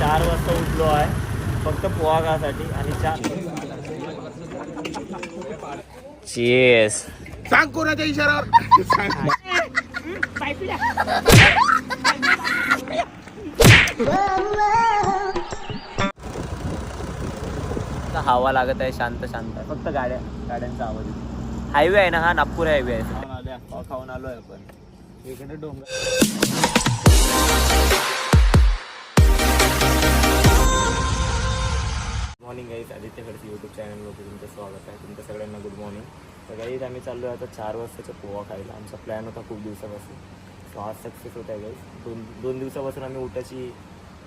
चार वाजता उठलो आहे. फक्त पोहा खासाठी आणि चार चेस सांग कोणाच्या इशारावर हवा लागत आहे शांत शांत. फक्त गाड्या गाड्यांचा आवाज हायवे आहे ना हा नागपूर हायवे आहे. खाऊन आलोय आपण. इकडे डोंगर morning guys Aditya Khadse YouTube चॅनलवरती तुमचं स्वागत आहे. तुमच्या सगळ्यांना गुड मॉर्निंग तर गाईज आम्ही चाललो आहे आता चार वाजताचा पोहा खायला. आमचा प्लॅन होता खूप दिवसापासून. सो आज सक्सेस होत आहे गाईज. दोन दोन दिवसापासून आम्ही उठायची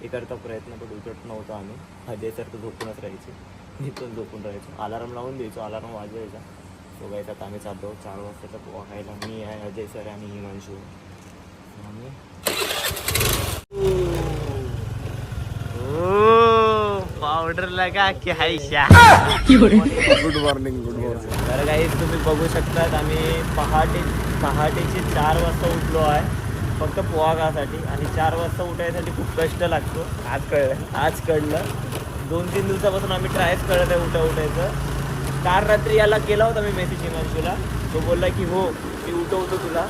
हे करता प्रयत्न पण उठत नव्हतो आम्ही. अजय सर तर झोपूनच राहायचे. मी पण झोपून राहायचो. अलार्म लावून द्यायचो. अलार्म वाजवायचा. सो गाईज आता आम्ही चाललो चार वाजताचा पोहा खायला. मी आहे अजय सर आणि हिमांशू. आणि पावडर लगा की हायशा गुड मॉर्निंग गुड मॉर्निंग तर काही तुम्ही बघू शकतात आम्ही पहाटे पहाटेचे चार वाजता उठलो आहे. फक्त पोहा खासाठी आणि चार वाजता उठायसाठी खूप कष्ट लागतो. आज कळलं. आज कळलं. दोन तीन दिवसापासून आम्ही ट्रायच करत आहे उठा उठायचं. काल रात्री याला केला होता मी मेसेज हिमांशूला. तो बोलला की हो मी उठवतो तुला.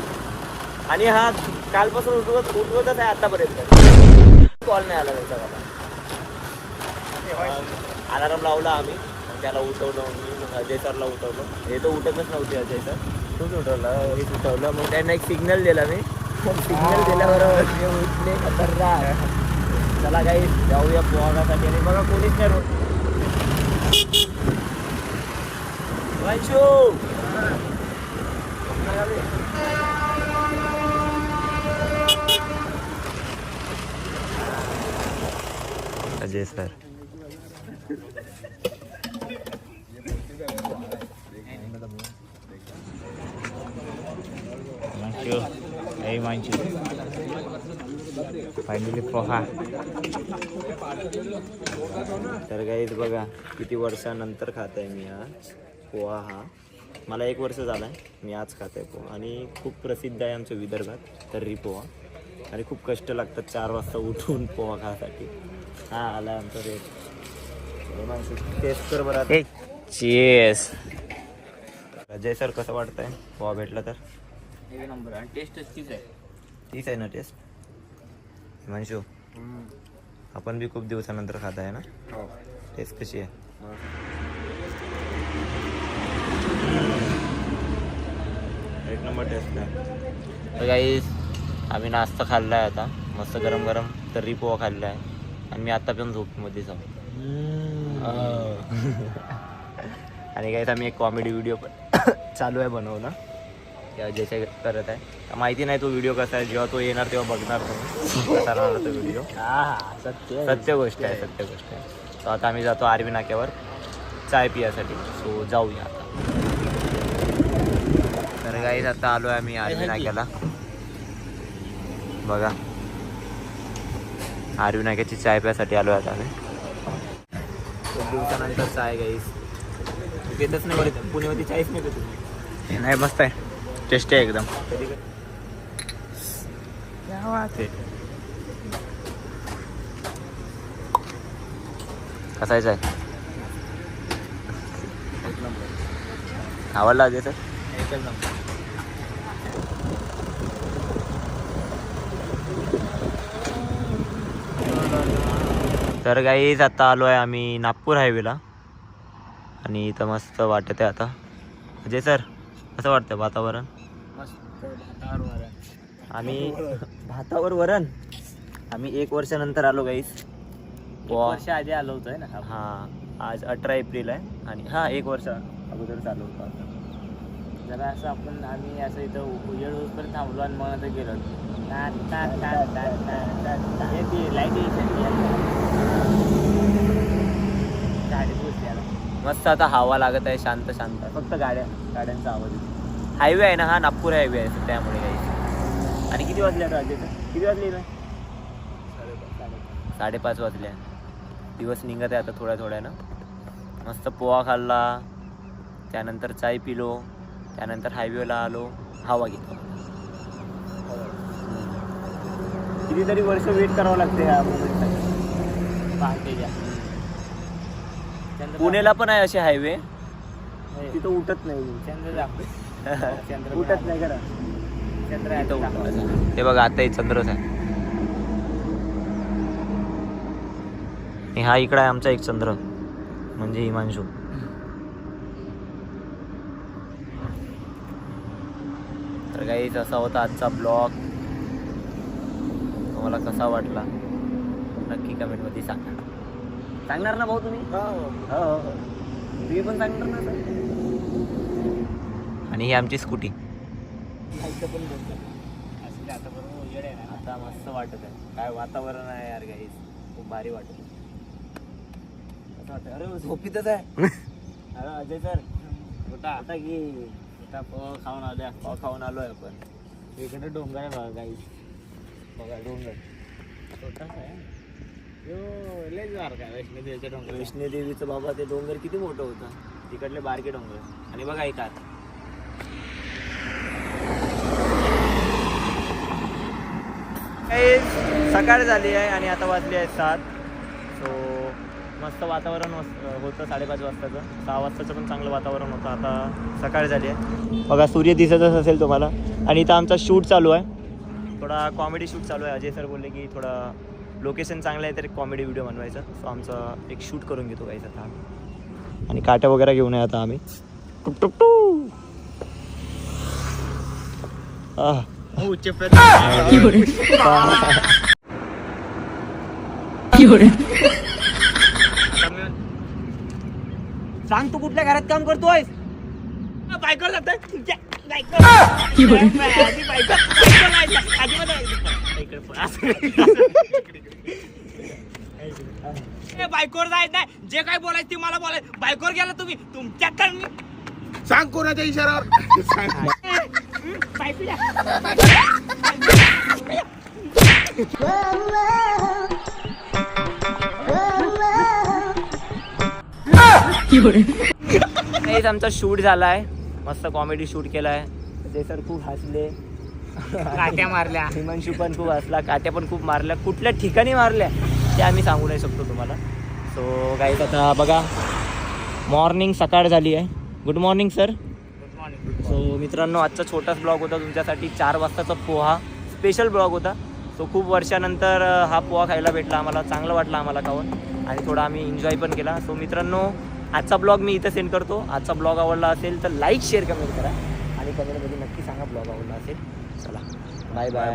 आणि हा कालपासून उठवत उठवतच आहे आतापर्यंत. कॉल नाही आला त्याचा मला. अलाराम लावला आम्ही. त्याला उठवलं मी मग अजय सरला उठवलं. हे तर उठतच नव्हते अजय सर. तूच उठवलं. हेच उठवलं. मग त्यांना एक सिग्नल दिला मी. सिग्नल दिल्याबरोबर मी उठले खतरनाक. चला काही जाऊया पोहागासाठी आणि बघा कोणीच नाही रोड वंशू अजय सर. मांचू ए मांचू फायनली पोहा. तर गाईत बघा किती वर्षानंतर खात आहे मी आज पोहा हा. मला एक वर्ष झालं आहे मी आज खात आहे पोहा. आणि खूप प्रसिद्ध आहे आमच्या विदर्भात तर्री पोहा. आणि खूप कष्ट लागतात चार वाजता उठून पोहा खासाठी हा आला आमचा रेट टेस्ट कर बरं. चेस अजय सर कसं वाटतंय? पोहा भेटला तर? एक नंबर. आणि टेस्टच तीच आहे. तीच आहे ना टेस्ट हिमांशू आपण बी खूप दिवसानंतर खात आहे ना टेस्ट कशी आहे? एक नंबर टेस्ट आहे. तर काही आम्ही नाश्ता खाल्ला आहे आता. मस्त गरम गरम तर्री पोहा खाल्ला आहे आणि मी आता पण झोपमध्ये जाऊ. आणि काही आम्ही एक कॉमेडी व्हिडिओ पण चालू आहे बनवणं. त्या ज्याच्या करत आहे. तर माहिती नाही तो व्हिडिओ कसा आहे. जेव्हा तो येणार तेव्हा बघणार तो कसा राहणार तो व्हिडिओ सत्य सत्य गोष्ट आहे सत्य गोष्ट आहे. सो आता आम्ही जातो आरवी नाक्यावर. चाय पियासाठी. सो जाऊया आता. तर गाईज आता आलो आहे आम्ही आरवी नाक्याला. बघा. आरवी नाक्याची चाय प्यासाठी आलो आहे आता आम्ही. खूप दिवसानंतर चाय गाईज तू घेतच नाही बरं चायच नाही. तुम्ही नाही मस्त आहे. टेस्टी आहे एकदम. कधी कधी. कसा आहे आवडला सर एकच नंबर. तर गाईज आता आलो आहे आम्ही नागपूर हायवेला आणि इथं मस्त वाटत आहे आता अजय सर कसं वाटतं वातावरण मस्त भातावर वरण. आम्ही भातावर वरण आम्ही एक वर्षानंतर आलो गाईज वर्ष आधी आलो होतोय ना. हां आज अठरा एप्रिल आहे आणि हां एक वर्ष अगोदर चालू होतं आता. जरा असं आपण आम्ही असं इथं उजेड होईपर्यंत थांबलो आणि मग नंतर गेलो. हे लाइट गाडी पोचली आता. मस्त आता हवा लागत आहे शांत शांत. फक्त गाड्या गाड्यांचा आवाज येतो. हायवे आहे ना हा नागपूर हायवे आहे त्यामुळे काही आणि किती वाजले आता अजय किती वाजले इथे? साडेपाच. वाजले. दिवस निघत आहे आता थोड्या थोड्यानं मस्त पोहा खाल्ला. त्यानंतर चाय पिलो. त्यानंतर हायवेला आलो. हवा घेतला कितीतरी वर्ष वेट करावं लागते या मोमेंटसाठी चंद्र पुण्याला पण आहे असे हायवे होय. तिथं उठत नाही उठत नाही करा चंद्र आहे तो. हे बघा आता हे चंद्रच आहे. आणि हा इकडे आहे आमचा एक चंद्र. म्हणजे हिमांशू. तर काही असा होता आजचा ब्लॉग तुम्हाला कसा वाटला? नक्की कमेंटमध्ये सांगा. सांगणार ना भाऊ तुम्ही? हो. हो हो. तुम्ही पण सांगणार ना? आणि ही आमची स्कूटी. असं ते आता बरोबर उजेड आहे ना. आता मस्त वाटत आहे. काय वातावरण आहे यार काही खूप भारी वाटत आहे. असं वाटतं अरे झोपीतच आहे. अरे अजय सर. कुठं? आता की. आता पोह खाऊन आल्या. पाव खाऊन आलोय आपण. इकडे डोंगर आहे बघा काही बघा डोंगर. छोटासा आहे. वैष्णोदेवीच्या डोंगर? वैष्णोदेवीचं बाबा ते डोंगर किती मोठं होतं? तिकडले बारके डोंगर. आणि बघा ऐका सकाळ झाली आहे आणि आता वाजली आहे सात. सो मस्त वातावरण होतं साडेपाच वाजताचं. सहा वाजताचं पण चांगलं वातावरण होतं. आता सकाळ झाली आहे. बघा सूर्य दिसतच असेल तुम्हाला. आणि इथं आमचा शूट चालू आहे. थोडा कॉमेडी शूट चालू आहे. अजय सर बोलले की थोडा लोकेशन चांगलं आहे तर कॉमेडी व्हिडिओ बनवायचा. सो आमचं एक शूट करून घेतो काहीच आता आम्ही. आणि काट्या वगैरे घेऊन आहे आता आम्ही. टुक टुक टू. सांग तू कुठल्या घरात काम करतोय बायकोला जातोय तुमच्या बायको आधी बायको बायको लायला. आधी मला इकडे पळ. असं. ए, बायकोवर जायचं नाही जे काय बोलायचं ते मला बोलायचं बायकोवर गेला तुम्ही तुमच्या तर मी सांग कोणाच्या इशारावर सांग. हेच आमचा शूट झालाय मस्त कॉमेडी शूट केलाय. ते सर खूप हसले. काट्या मारल्या. हिमांशू पण खूप हसला. काट्या पण खूप मारल्या. कुठल्या ठिकाणी मारल्या ते आम्ही सांगू नाही शकतो तुम्हाला. सो गाईज आता बघा. मॉर्निंग सकाळ झाली आहे. Good morning sir good morning so मित्रांनो आजचा छोटाच ब्लॉग होता. तुमच्यासाठी चार वाजताचा पोहा. स्पेशल ब्लॉग होता. सो खूप वर्षानंतर हा पोहा खायला भेटला आम्हाला. चांगलं वाटलं आम्हाला खाऊन. आणि थोडा आम्ही एन्जॉय पण केला. सो मित्रांनो आजचा ब्लॉग मी इथं सेंड करतो. आजचा ब्लॉग आवडला असेल तर लाईक शेअर कमेंट करा. आणि कमेंटमध्ये नक्की सांगा ब्लॉग आवडला असेल. चला बाय बाय.